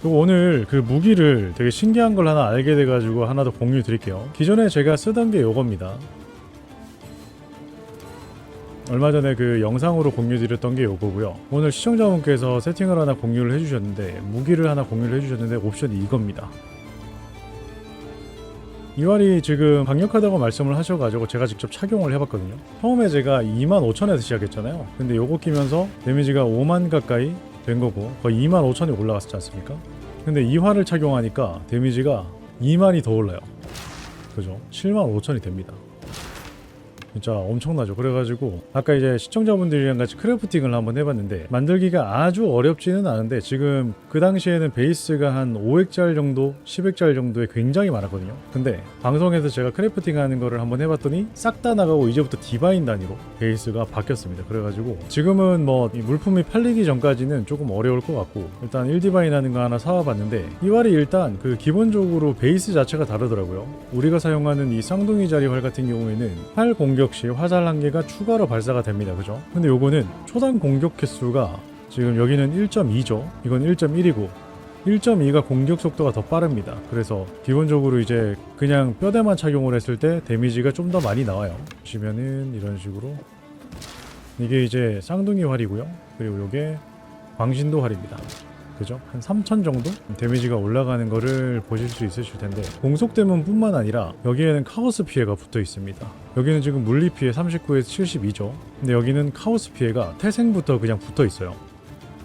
그리고 오늘 그 무기를 되게 신기한 걸 하나 알게 돼가지고 하나 더 공유 드릴게요. 기존에 제가 쓰던 게 요겁니다. 얼마 전에 그 영상으로 공유 드렸던 게 요거고요. 오늘 시청자분께서 세팅을 하나 공유를 해주셨는데 무기를 하나 공유를 해주셨는데 옵션이 이겁니다. 이 활이 지금 강력하다고 말씀을 하셔가지고 제가 직접 착용을 해봤거든요. 처음에 제가 25,000에서 시작했잖아요. 근데 요거 끼면서 데미지가 5만 가까이 된 거고 거의 25,000이 올라갔었지 않습니까? 근데 이 활을 착용하니까 데미지가 2만이 더 올라요. 그죠? 7만 5천이 됩니다. 진짜 엄청나죠. 그래가지고 아까 이제 시청자분들이랑 같이 크래프팅을 한번 해봤는데 만들기가 아주 어렵지는 않은데 지금 그 당시에는 베이스가 한 5획짜리 정도, 10획짜리 정도에 굉장히 많았거든요. 근데 방송에서 제가 크래프팅 하는 거를 한번 해봤더니 싹 다 나가고 이제부터 디바인 단위로 베이스가 바뀌었습니다. 그래가지고 지금은 뭐이 물품이 팔리기 전까지는 조금 어려울 것 같고 일단 1디바인 하는 거 하나 사와봤는데 이 활이 일단 그 기본적으로 베이스 자체가 다르더라고요. 우리가 사용하는 이 쌍둥이 자리 활 같은 경우에는 활 공격 시 화살 한 개가 추가로 발사가 됩니다. 그죠? 근데 요거는 초당 공격 횟수가 지금 여기는 1.2죠. 이건 1.1이고 1.2가 공격 속도가 더 빠릅니다. 그래서 기본적으로 이제 그냥 뼈대만 착용을 했을 때 데미지가 좀 더 많이 나와요. 보시면은 이런 식으로 이게 이제 쌍둥이 활이고요. 그리고 요게 광신도 활입니다. 그죠? 한 3천 정도 데미지가 올라가는 거를 보실 수 있으실 텐데 공속대문 뿐만 아니라 여기에는 카오스 피해가 붙어 있습니다. 여기는 지금 물리 피해 39에서 72죠. 근데 여기는 카오스 피해가 태생부터 그냥 붙어 있어요.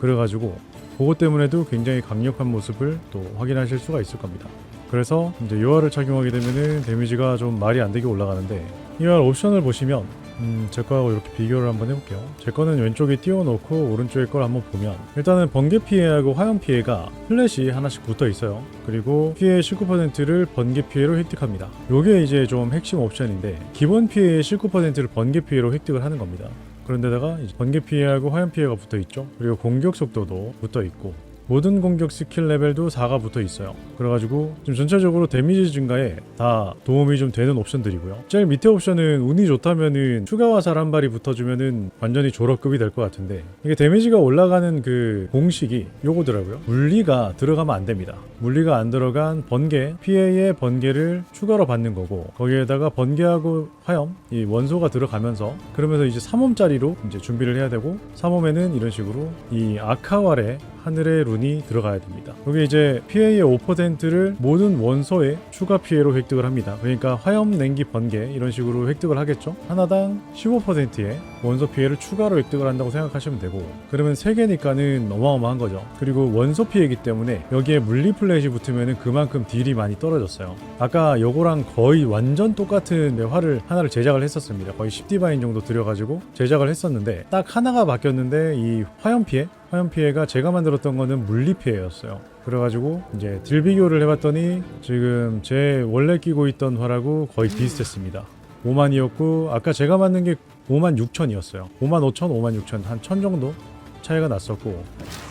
그래가지고 그것 때문에도 굉장히 강력한 모습을 또 확인하실 수가 있을 겁니다. 그래서 이제 요화를 착용하게 되면은 데미지가 좀 말이 안 되게 올라가는데 이화 옵션을 보시면 음, 제 거하고 이렇게 비교를 한번 해볼게요. 제 거는 왼쪽에 띄워놓고 오른쪽에 걸 한번 보면 일단은 번개 피해하고 화염 피해가 플랫이 하나씩 붙어 있어요. 그리고 피해 19%를 번개 피해로 획득합니다. 요게 이제 좀 핵심 옵션인데 기본 피해의 19%를 번개 피해로 획득을 하는 겁니다. 그런데다가 번개 피해하고 화염 피해가 붙어 있죠. 그리고 공격 속도도 붙어 있고 모든 공격 스킬 레벨도 4가 붙어 있어요. 그래가지고 지금 전체적으로 데미지 증가에 다 도움이 좀 되는 옵션들이고요. 제일 밑에 옵션은 운이 좋다면은 추가 화살 한 발이 붙어주면은 완전히 졸업급이 될 것 같은데 이게 데미지가 올라가는 그 공식이 요거더라고요. 물리가 들어가면 안 됩니다. 물리가 안 들어간 번개 피해의 번개를 추가로 받는 거고 거기에다가 번개하고 화염 이 원소가 들어가면서 그러면서 이제 3홈짜리로 이제 준비를 해야 되고 3홈에는 이런 식으로 이 아카왈의 하늘의 룬이 들어가야 됩니다. 여기 이제 피해의 5%를 모든 원소에 추가 피해로 획득을 합니다. 그러니까 화염, 냉기, 번개 이런 식으로 획득을 하겠죠. 하나당 15%의 원소 피해를 추가로 획득을 한다고 생각하시면 되고 그러면 3개니까는 어마어마한 거죠. 그리고 원소 피해이기 때문에 여기에 물리 플랫이 붙으면 그만큼 딜이 많이 떨어졌어요. 아까 요거랑 거의 완전 똑같은 활을 하나를 제작을 했었습니다. 거의 10디바인 정도 들여가지고 제작을 했었는데 딱 하나가 바뀌었는데 이 화염 피해 화염 피해가 제가 만들었던 거는 물리 피해였어요. 그래가지고 이제 딜 비교를 해봤더니 지금 제 원래 끼고 있던 활하고 거의 비슷했습니다. 5만이었고 아까 제가 만든 게 5만 6천이었어요. 5만 5천, 5만 6천 한 천 정도 차이가 났었고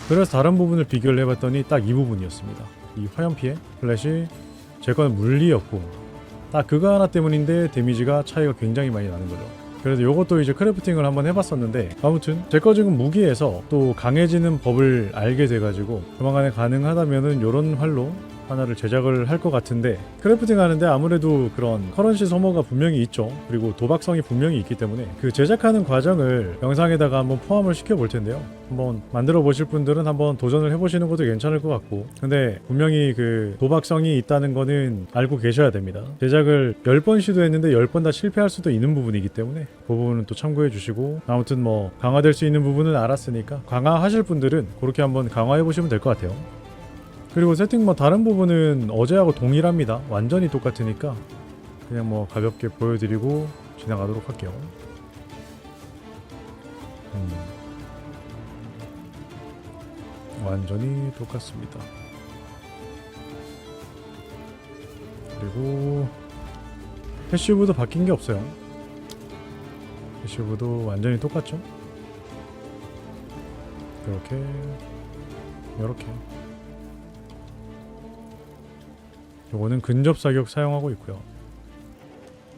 그래서 다른 부분을 비교를 해봤더니 딱 이 부분이었습니다. 이 화염 피해 플랫이 제 거는 물리였고 딱 그거 하나 때문인데 데미지가 차이가 굉장히 많이 나는 거죠. 그래서 요것도 이제 크래프팅을 한번 해봤었는데 아무튼 제 거 지금 무기에서 또 강해지는 법을 알게 돼가지고 조만간에 가능하다면은 요런 활로 하나를 제작을 할 것 같은데 크래프팅 하는데 아무래도 그런 커런시 소모가 분명히 있죠. 그리고 도박성이 분명히 있기 때문에 그 제작하는 과정을 영상에다가 한번 포함을 시켜 볼 텐데요. 한번 만들어 보실 분들은 한번 도전을 해보시는 것도 괜찮을 것 같고. 근데 분명히 그 도박성이 있다는 거는 알고 계셔야 됩니다. 제작을 10번 시도했는데 10번 다 실패할 수도 있는 부분이기 때문에 그 부분은 또 참고해 주시고. 아무튼 뭐 강화될 수 있는 부분은 알았으니까 강화하실 분들은 그렇게 한번 강화해 보시면 될 것 같아요 그리고 세팅 뭐 다른 부분은 어제하고 동일합니다. 완전히 똑같으니까 그냥 뭐 가볍게 보여드리고 지나가도록 할게요. 음. 완전히 똑같습니다. 그리고 패시브도 바뀐 게 없어요. 패시브도 완전히 똑같죠? 이렇게 이렇게 요거는 근접 사격 사용하고 있고요.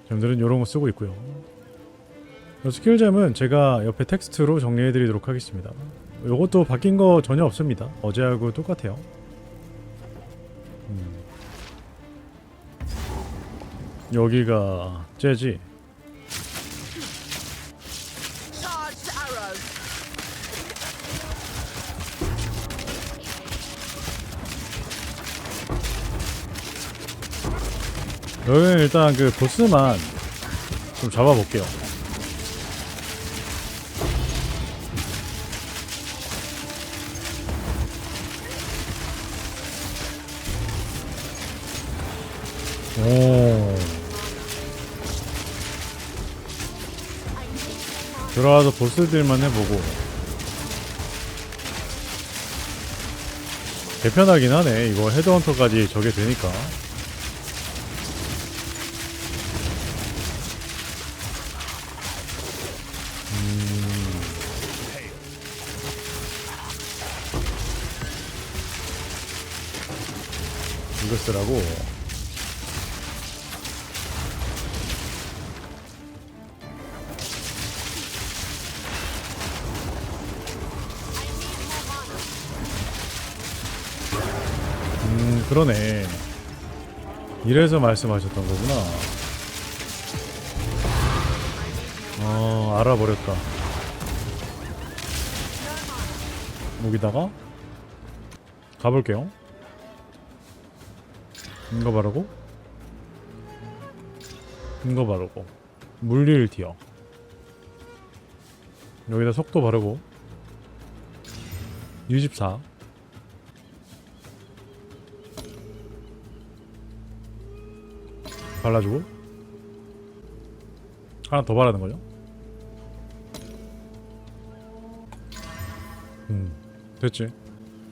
점들은 요런 거 쓰고 있고요. 요 스킬잼은 제가 옆에 텍스트로 정리해 드리도록 하겠습니다. 요것도 바뀐 거 전혀 없습니다. 어제하고 똑같아요. 음. 여기가 째지 여기는 일단 그 보스만 좀 잡아볼게요. 오. 들어와서 보스들만 해보고. 개편하긴 하네. 이거 헤드헌터까지 저게 되니까 이거 쓰라고. 음 그러네. 이래서 말씀하셨던 거구나 알아버렸다. 여기다가 가볼게요. 이거 바르고 이거 바르고 물릴 티어. 여기다 속도 바르고 24 발라주고 하나 더 바르는 거죠 됐지.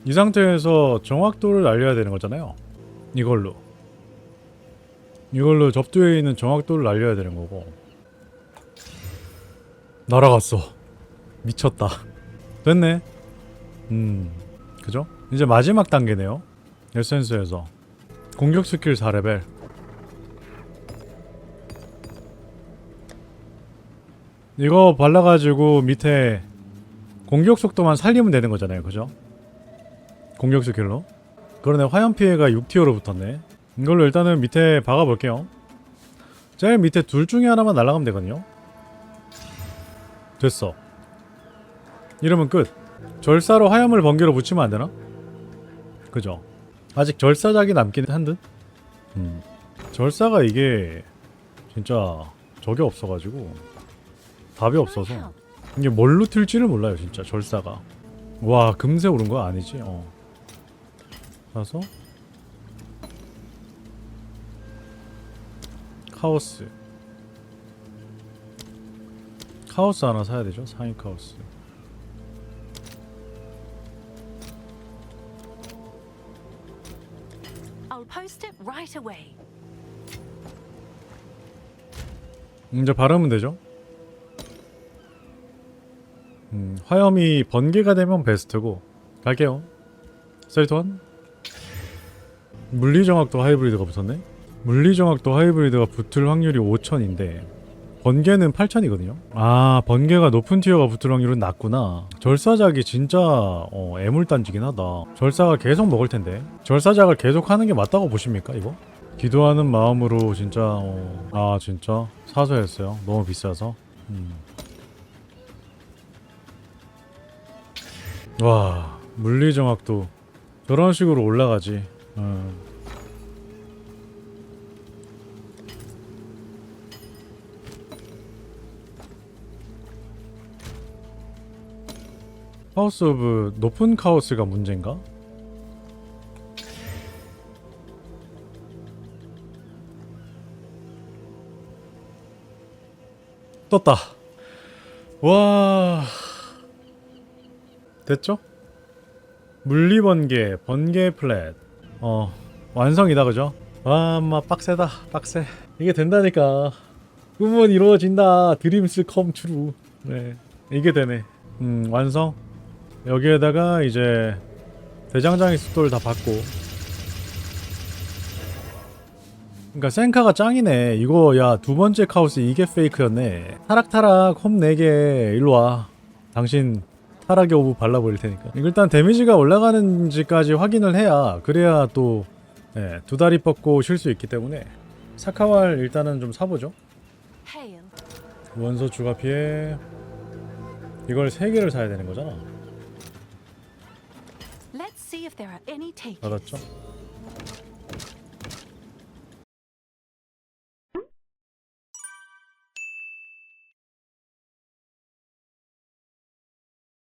이 상태에서 정확도를 알려야 되는 거잖아요. 이걸로. 이걸로 접두에 있는 정확도를 알려야 되는 거고. 날아갔어. 미쳤다. 됐네. 음 그죠? 이제 마지막 단계네요. 에센스에서. 공격 스킬 4레벨. 이거 발라가지고 밑에 공격 속도만 살리면 되는 거잖아요. 그죠? 공격 스킬로. 그러네. 화염 피해가 6티어로 붙었네. 이걸로 일단은 밑에 박아볼게요. 제일 밑에 둘 중에 하나만 날아가면 되거든요. 됐어. 이러면 끝. 절사로 화염을 번개로 붙이면 안되나? 그죠? 아직 절사작이 남긴 한듯? 음. 절사가 이게 진짜 적이 없어가지고 답이 없어서 이게 뭘로 튈지를 몰라요 진짜 절사가. 와 금세 오른 거 아니지? 어. 가서. 카오스. 카오스 하나 사야 되죠? 상위 카오스. I'll post it right away. 이제 바르면 되죠 음, 화염이 번개가 되면 베스트고 갈게요. 셀톤 물리정확도 하이브리드가 붙었네? 물리정확도 하이브리드가 붙을 확률이 5000인데 번개는 8000이거든요? 아 번개가 높은 티어가 붙을 확률은 낮구나. 절사작이 진짜 어, 애물단지긴 하다. 절사가 계속 먹을 텐데. 절사작을 계속 하는 게 맞다고 보십니까 이거? 기도하는 마음으로 진짜 어, 아 진짜? 사서 했어요. 너무 비싸서? 음. 와 물리정확도 저런 식으로 올라가지 음. 하우스 오브 높은 카오스가 문제인가? 떴다. 와. 됐죠? 물리 번개, 번개 플랫. 어, 완성이다 그죠? 와, 엄마 빡세다. 빡세. 이게 된다니까. 꿈은 이루어진다. 드림스 컴 트루. 네. 이게 되네. 음, 완성. 여기에다가 이제 대장장이 숫돌 다 받고 그러니까 sen카가 짱이네 이거 야 두 번째 카오스 이게 페이크였네 타락타락 홈 4개 일로와 당신 타락의 오브 발라버릴 테니까 일단 데미지가 올라가는지까지 확인을 해야 그래야 또 네, 두 다리 뻗고 쉴 수 있기 때문에 사카왈 일단은 좀 사보죠. 원소 추가 피해 이걸 세 개를 사야 되는 거잖아. 받았죠?